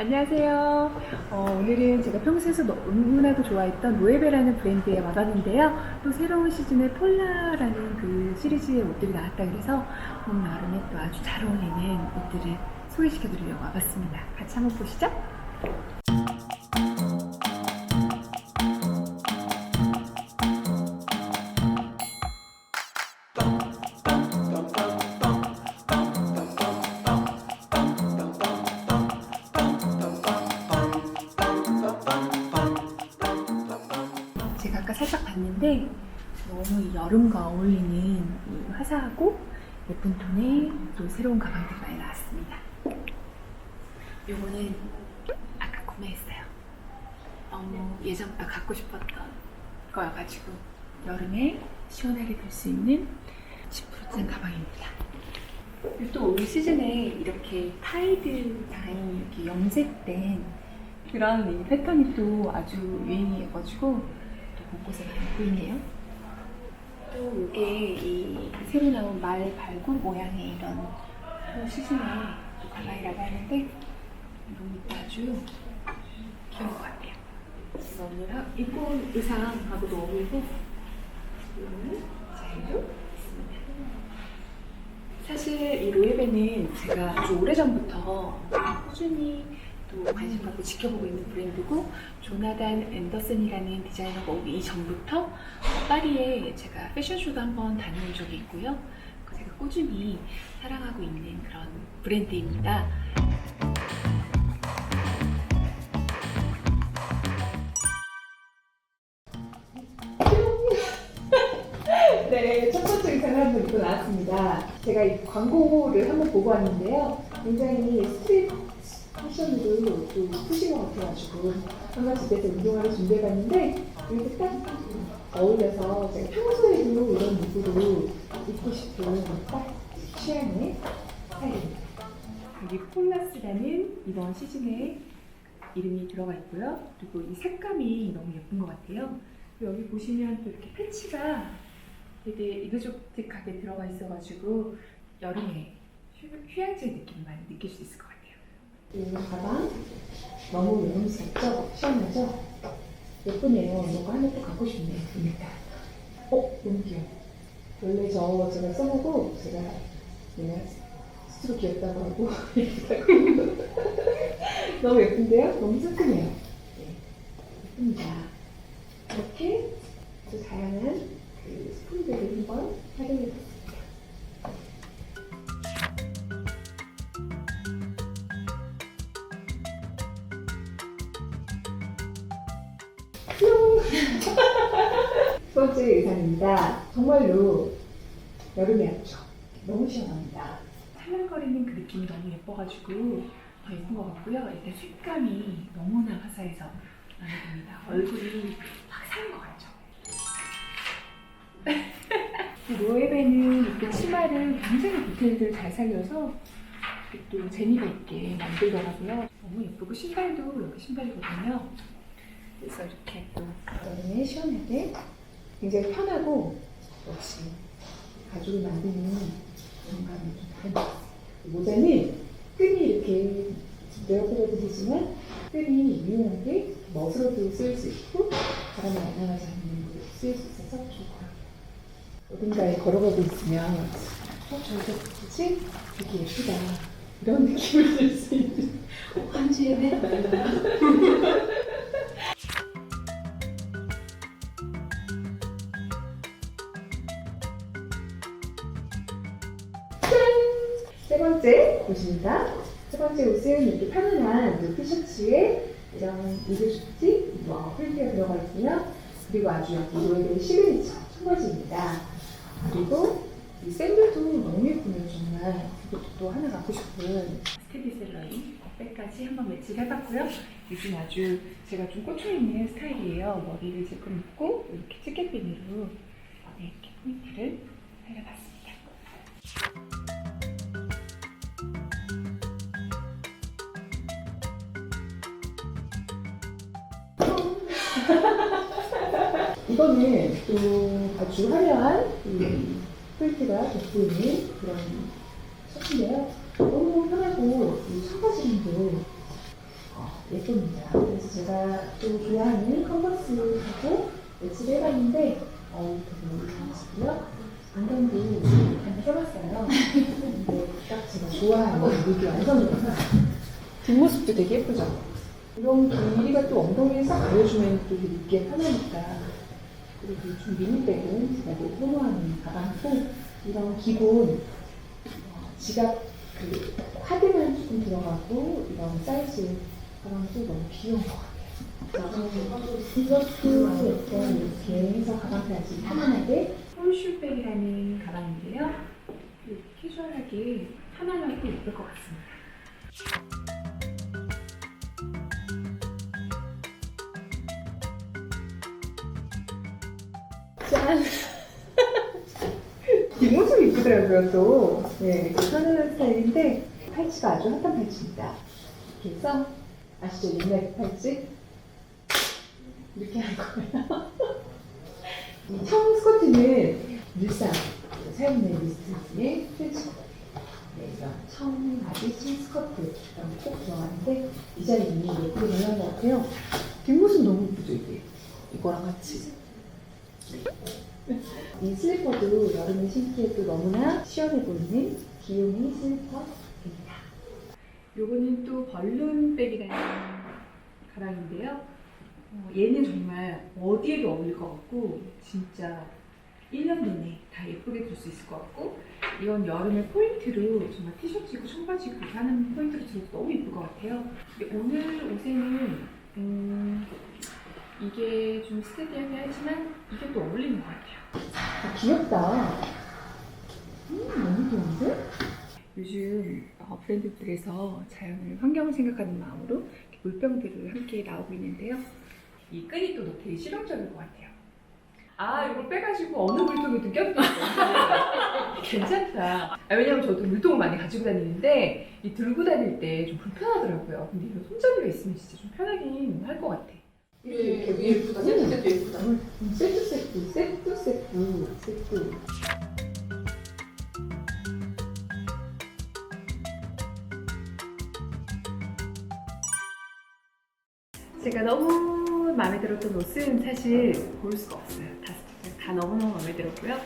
안녕하세요. 어, 오늘은 제가 평소에도 너무나도 좋아했던 로에베라는 브랜드에 와봤는데요. 또 새로운 시즌에 폴라라는 그 시리즈의 옷들이 나왔다 그래서 봄, 여름에 또 아주 잘 어울리는 옷들을 소개시켜드리려고 와봤습니다. 같이 한번 보시죠. 봤는데 너무 이 여름과 어울리는 이 화사하고 예쁜 톤의 또 새로운 가방들이 많이 나왔습니다. 요거는 아까 구매했어요. 너무 예전부터 갖고 싶었던 거여가지고 여름에 시원하게 들 수 있는 지프로튼 가방입니다. 그리고 또올 시즌에 이렇게 타이드 다인 이렇게 염색된 그런 이 패턴이 또 아주 유행이어가지고 또 곳곳에 많이 보이네요. 또 이게 이 새로 나온 말 발굴 모양의 이런 또 가방이라고 하는데 너무 아주 귀여운 것 같아요. 제가 오늘 하- 입고 의상하고도 어울리고. 사실 이 로에베는 제가 아주 오래전부터 꾸준히 또 관심 갖고 지켜보고 있는 브랜드고 조나단 앤더슨이라는 디자이너가 오기 이전부터 파리에 제가 패션쇼도 한번 다녀온 적이 있고요. 제가 꾸준히 사랑하고 있는 그런 브랜드입니다. 네, 첫 번째 의상을 입고 나왔습니다. 제가 이 광고를 한번 보고 왔는데요. 굉장히 스트릿 패션으로 또 푸신 것 같아가지고 한번 집에서 운동화를 준비해 봤는데 이렇게 딱 어울려서 제가 평소에도 이런 룩으로 입고 싶은 딱 취향의 스타일입니다. 여기 폴라스라는 이번 시즌에 이름이 들어가 있고요. 그리고 이 색감이 너무 예쁜 것 같아요. 여기 보시면 또 이렇게 패치가 되게 이그조틱하게 들어가 있어가지고 여름에 휴, 휴양지 느낌 많이 느낄 수 있을 것 같아요. 이 가방 너무 여름스럽죠? 시원하죠? 예쁘네요. 이거 하나 또 갖고 싶네요. 그러니까. 어? 너무 귀여워. 원래 저 제가 써보고 제가 그냥 스스로 귀엽다고 하고 너무 예쁜데요? 너무 슬프네요. 네. 예쁩니다. 이렇게 아주 다양한 그 스푼들을 한번 활용해 봤습니다. 번째 의상입니다. 정말로 여름에 왔죠. 너무 시원합니다. 살랑거리는 그 느낌이 너무 예뻐가지고 더 예쁜 것 같고요. 일단 색감이 너무나 화사해서 마음에 듭니다. 얼굴이 확 사는 것 같죠. 이 로에베는 이렇게 치마를 굉장히 디테일들을 잘 살려서 이렇게 또 재미가 있게 만들더라고요. 너무 예쁘고 신발도 여기 신발이거든요. 그래서 이렇게 또 여름에 시원하게 굉장히 편하고 역시 가죽을 만드는 공간이 좀 다른. 모자는 끈이 이렇게 내어드려도 되지만 끈이 유용하게 멋으로도 쓸 수 있고 바람이 안 나가지 않는 곳에 쓸수 있어서 같아요. 어딘가에 걸어가고 있으면 어, 저기서 뭐지? 되게 예쁘다. 이런 느낌을 들수 있는 옷입니다. 세 번째 옷은 이렇게 편안한 이 티셔츠에 이런 이글슈티, 뭐 훌리가 들어가 있고요. 그리고 아주 여기 로에베의 시그니처 청바지입니다. 그리고 이 샌들도 너무 예쁘네요 정말. 이것도 또 하나 갖고 싶은 스테디셀러인 백까지 한번 매치를 해봤고요. 요즘 아주 제가 좀 꽂혀있는 스타일이에요. 머리를 지금 묶고 이렇게 찌개비니로 네, 이렇게 포인트를 살려봤습니다. 이거는 또 아주 화려한 이 포인트가 돋보이는 그런 셔츠인데요. 너무 편하고 이 청바지도 어, 예쁩니다. 그래서 제가 또 좋아하는 컨버스하고 매치를 해봤는데 어, 되게 좋았고요. 안경도 한번 써봤어요. 근데 딱 제가 좋아하는 이게 완성이라서 뒷모습도 되게 예쁘죠? 이런 길이가 또 엉덩이에 싹 가려주면 또 입기에 편하니까 그리고 좀 미니백은 제가 되게 선호하는 가방이고 이런 기본 어, 지갑 그 카드만 조금 들어가고 이런 사이즈 가방도 너무 귀여운 것 같아요. 이것도 약간 이렇게 해서 가방까지 편안하게 홀슈백이라는 가방인데요. 캐주얼하게 편안하고 예쁠 것 같습니다. 뒷모습이 이쁘더라고요, 또. 네, 편안한 스타일인데, 팔찌가 아주 핫한 팔찌입니다. 이렇게 해서, 아시죠? 옛날 그 팔찌? 이렇게 할 거예요. 이 청 스커트는 늘상 사용된 리스트 중에 필수. 네, 이런 청 바지 청 스커트 꼭 들어가는데 디자인이 예쁘게 나온 것 같아요. 뒷모습 너무 예쁘죠, 이게? 이거랑 같이. 이 슬리퍼도 여름에 신기해도 너무나 시원해 보이는 귀요미 슬리퍼입니다. 요거는 또 벌룬백이라는 가방인데요. 어, 얘는 정말 어디에도 어울릴 것 같고 진짜 1년 내내 다 예쁘게 둘수 있을 것 같고 이건 여름에 포인트로 정말 티셔츠 입고 청바지 입고 하는 포인트로 들어도 너무 예쁠 것 같아요. 오늘 옷에는 음, 이게 좀 스테디하게 하지만 이게 또 어울리는 것 같아요. 아, 귀엽다. 음, 너무 좋은데? 요즘 어, 브랜드들에서 자연을, 환경을 생각하는 마음으로 물병들을 함께 나오고 있는데요. 이 끈이 또 되게 실용적일 것 같아요. 아, 이걸 빼가지고 어느 물통에든 껴도. 괜찮다. 아, 왜냐면 저도 물통을 많이 가지고 다니는데 이 들고 다닐 때 좀 불편하더라고요. 근데 이거 손잡이가 있으면 진짜 좀 편하긴 할 것 같아. 이게 예쁘다. 세트도 예쁘다. 음, 세트 세트 세트 세트 세트 제가 너무 마음에 들었던 옷은 사실 고를 수가 없어요. 다, 다 너무너무 마음에 들었고요.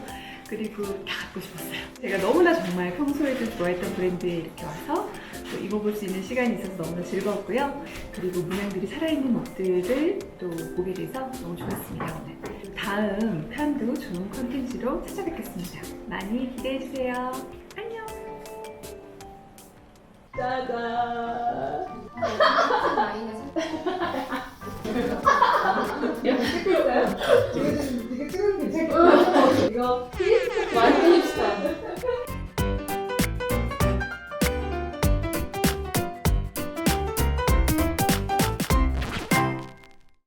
그리고 다 갖고 싶었어요. 제가 너무나 정말 평소에도 좋아했던 브랜드에 이렇게 와서 또 입어볼 수 있는 시간이 있어서 너무나 즐거웠고요. 그리고 문양들이 살아있는 옷들을 또 보게 돼서 너무 좋았습니다. 오늘. 다음 편도 좋은 컨텐츠로 찾아뵙겠습니다. 많이 기대해주세요. 안녕! 짜잔! 이거 찍으면 괜찮겠다. 이거.